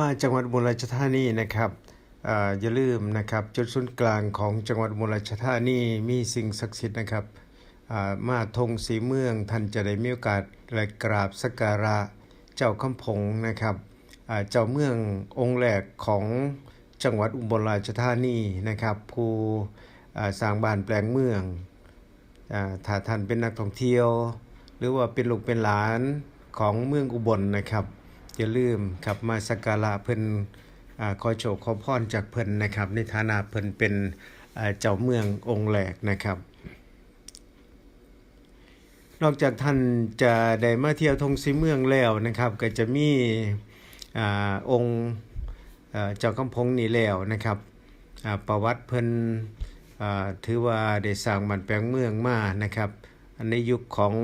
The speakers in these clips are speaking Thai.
มาจังหวัดอุบลราชธานีนะครับออย่าลืมนะครับจุดศูนย์กลางของจังหวัดอุบลราชธานีมีสิ่งศักดิ์สิทธิ์นะครับมาธงสีเมืองท่านจะได้มีโอกาสและกราบสักการะเจ้าคำพงนะครับเจ้าเมืององค์แรกของจังหวัดอุบลราชธานีนะครับผู้สร้างบ้านแปลงเมืองอถ้าท่านเป็นนักท่องเที่ยว หรือว่าเป็นลูกเป็นหลานของเมืองอุบลนะครับ อย่าลืมครับมาสักการะเพิ่นอขอโชคขอพรจากเพิ่นนะครับ ในฐานะเพิ่นเป็นเจ้าเมืององค์แรกนะครับ นอกจากท่านจะได้มาเที่ยวทงสีเมืองแล้วนะครับ ก็จะมีอองค์เจ้าคำพงนี่แล้วนะครับประวัติเพิ่นถือว่าได้สร้างบ้านแปลงเมืองมานะครับในยุคของ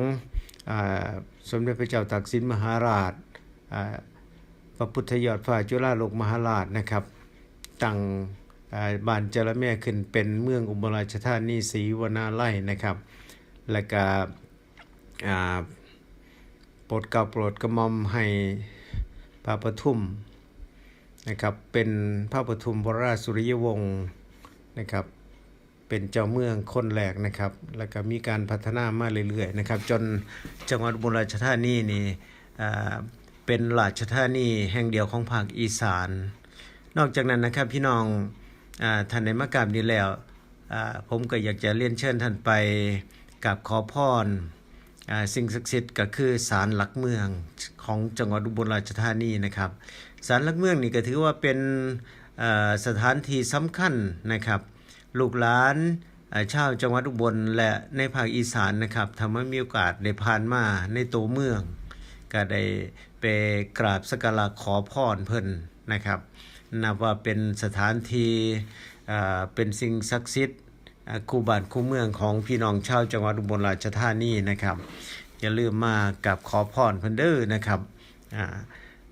อสมเด็จพระเจ้าตากสินมหาราช พระพุทธยอดฟ้าจุฬาโลกมหาราชนะครับ ตั้งบ้านจระแม่ขึ้นเป็นเมืองอุบลราชธานีศรีวนาไล่นะครับ และก็โปรดเกล้าโปรดกระหม่อมให้พระปทุมนะครับเป็นพระปทุมวราชสุริยวงศ์นะครับเป็นเจ้าเมืองคนแรกนะครับ แล้วก็มีการพัฒนามาเรื่อยๆนะครับ จนจังหวัดอุบลราชธานีนี่ เป็นราชธานีแห่งเดียวของภาคอีสาน นอกจากนั้นนะครับพี่น้องอท่านในมากราบนี้แล้วผมก็อยากจะเรียนเชิญท่านไปกับขอพรสิ่งศักดิ์สิทธิ์ก็คือศาลหลักเมืองของจังหวัดอุบลราชธานีนะครับศาลหลักเมืองนี่ก็ถือว่าเป็นสถานที่สำคัญนะครับลูกหลานชาวจังหวัดอุบลและในภาคอีสานนะครับทำให้มีโอกาสได้ผ่านมาในตัวเมือง ก็ได้ไปกราบสักการะขอพรเพิ่นนะครับนับว่าเป็นสถานที่เอ่อเป็นสิ่งศักดิ์สิทธิ์คู่บ้านคู่เมืองของพี่น้องชาวจังหวัดอุบลราชธานีนะครับ อย่าลืมมากับขอพรเพิ่นเด้อนะครับอ่า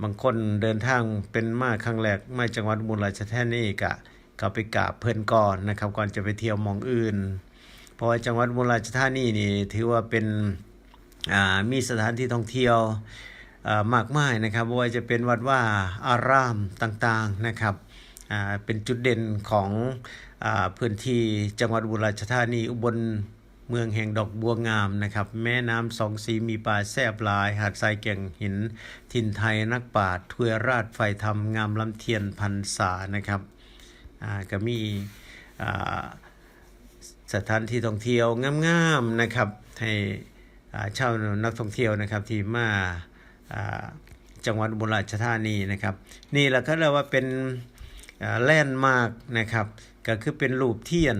บางคนเดินทางเป็นมาครั้งแรกมาจังหวัดอุบลราชธานีก็ก็ไปกราบเพิ่นก่อนนะครับ ก่อนจะไปเที่ยวมองอื่น เพราะว่าจังหวัดอุบลราชธานีนี่ถือว่าเป็น มีสถานที่ท่องเที่ยวมากมายนะครับว่าจะเป็นวัดว่าอารามต่างๆนะครับเป็นจุดเด่นของอพื้นที่จังหวัดอุบลราชธานีอุบลเมืองแห่งดอกบัวงามนะครับ แม่น้ำสองสีมีปลาแซบลาย หาดทรายแก่งหินถิ่นไทยนักปราทวยราชไฟธรรมงามลำเทียนพันษานะครับก็มีสถานที่ท่องเที่ยวงามๆนะครับให้ อ่านักท่องเที่ยวนะครับที่มาาจังหวัดอุบลราชธานีนะครับ นี่แหละก็เรียกว่าเป็นแลนด์มาร์กนะครับ ก็คือเป็นรูปเทียน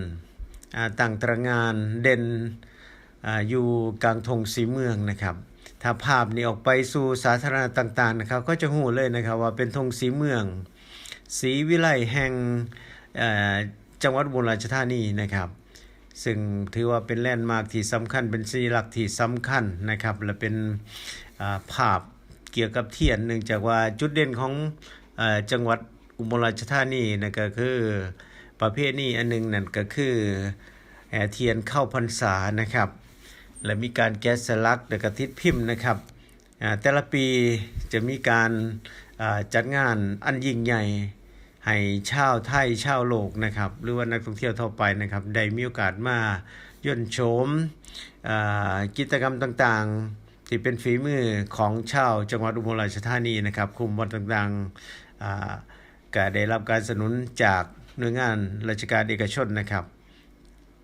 อ่าต่างตระงานเด่นออยู่กลางธงสีเมืองนะครับ ถ้าภาพนี้ออกไปสู่สาธารณะต่างๆนะครับ ก็จะหูเลยนะครับว่าเป็นธงสีเมือง สีวิไลแห่งจังหวัดบุรีราชธานีนะครับ ซึ่งถือว่าเป็นแลนด์มาร์คที่สำคัญเป็นสัญลักษณ์ที่สำคัญนะครับ และเป็นภาพเกี่ยวกับเทียนเนื่องจากว่าจุดเด่นของอจังหวัดอุบลราชธานีนะก็คือประเภทนี้อันหนึงนั่นก็คือแห่เทียนเข้าพรรษานะครับ และมีการแกะสลักและกระทิดพิมพ์นะครับแต่ละปีจะมีการจัดงานอันยิ่งใหญ่ ให้ชาวไทยชาวโลกนะครับหรือว่านักท่องเที่ยวทั่วไปนะครับได้มีโอกาสมาย่นโฉมกิจกรรมต่างๆ ที่เป็นฝีมือของชาวจังหวัดอุบลราชธานีนะครับคุมวัดต่างๆก็ได้รับการสนับสนุนจากหน่วยงานราชการเอกชนนะครับ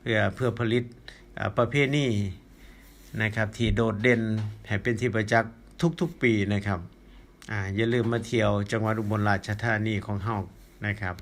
เพื่อเพื่อผลิตประเภทนี้นะครับที่โดดเด่นให้เป็นที่ประจักษ์ทุกๆปีนะครับออย่าลืมมาเที่ยวจังหวัดอุบลราชธานีของเฮา นะครับ